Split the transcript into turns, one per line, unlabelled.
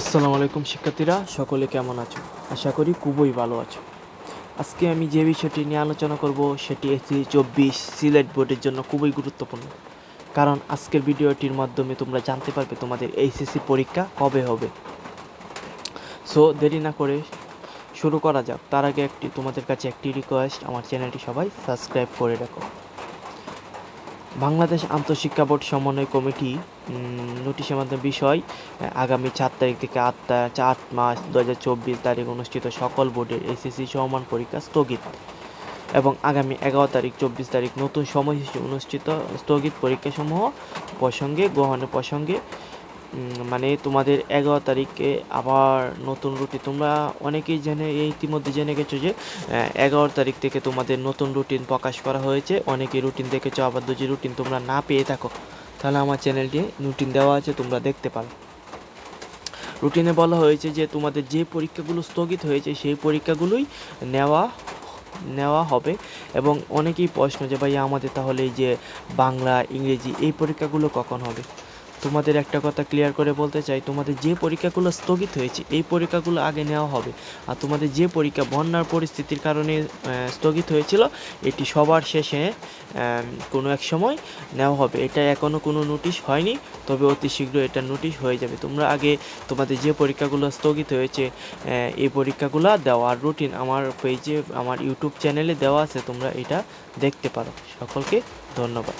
আসসালামু আলাইকুম শিক্ষার্থীরা, সকলে কেমন আছো? আশা করি খুবই ভালো আছো। আজকে আমি যে বিষয়টি নিয়ে আলোচনা করব, সেটি এসি চব্বিশ সিলেট বোর্ডের জন্য খুবই গুরুত্বপূর্ণ। কারণ আজকের ভিডিওটির মাধ্যমে তোমরা জানতে পারবে তোমাদের এইচএসসি পরীক্ষা কবে হবে। সো দেরি না করে শুরু করা যাক। তার আগে একটি, তোমাদের কাছে একটি রিকোয়েস্ট আমার চ্যানেলটি সবাই সাবস্ক্রাইব করে রাখো। বাংলাদেশ আন্তঃশিক্ষা বোর্ড সমন্বয় কমিটি নোটিশের মাধ্যমে বিষয়, আগামী চার তারিখ থেকে আট চার মাস দু হাজার চব্বিশ তারিখ অনুষ্ঠিত সকল বোর্ডের এসএসসি সমান পরীক্ষা স্থগিত এবং আগামী এগারো তারিখ চব্বিশ তারিখ নতুন সময়সূচি অনুষ্ঠিত স্থগিত পরীক্ষাসমূহ প্রসঙ্গে, গ্রহণের প্রসঙ্গে মানে তোমাদের এগারো তারিখে আবার নতুন রুটিন তোমরা অনেকেই জেনে, ইতিমধ্যে জেনে গেছো যে এগারো তারিখ থেকে তোমাদের নতুন রুটিন প্রকাশ করা হয়েছে। অনেকেই রুটিন দেখেছ, আবার যদি রুটিন তোমরা না পেয়ে থাকো, তাহলে আমার চ্যানেলটি রুটিন দেওয়া আছে, তোমরা দেখতে পারো। রুটিনে বলা হয়েছে যে, তোমাদের যে পরীক্ষাগুলো স্থগিত হয়েছে, সেই পরীক্ষাগুলোই নেওয়া নেওয়া হবে। এবং অনেকেই প্রশ্ন যে ভাই আমাদের তাহলে এই যে বাংলা, ইংরেজি, এই পরীক্ষাগুলো কখন হবে? তোমাদের একটা কথা ক্লিয়ার করে বলতে চাই, তোমাদের যে পরীক্ষাগুলো স্থগিত হয়েছে, এই পরীক্ষাগুলো আগে নেওয়া হবে। আর তোমাদের যে পরীক্ষা বন্যার পরিস্থিতির কারণে স্থগিত হয়েছিল, এটি সবার শেষে কোনো এক সময় নেওয়া হবে। এটা এখনও কোনো নোটিশ হয়নি, তবে অতি শীঘ্র এটা নোটিশ হয়ে যাবে। তোমরা আগে তোমাদের যে পরীক্ষাগুলো স্থগিত হয়েছে এই পরীক্ষাগুলো দেওয়া আর রুটিন আমার পেজে আমার ইউটিউব চ্যানেলে দেওয়া আছে, তোমরা এটা দেখতে পারো। সকলকে ধন্যবাদ।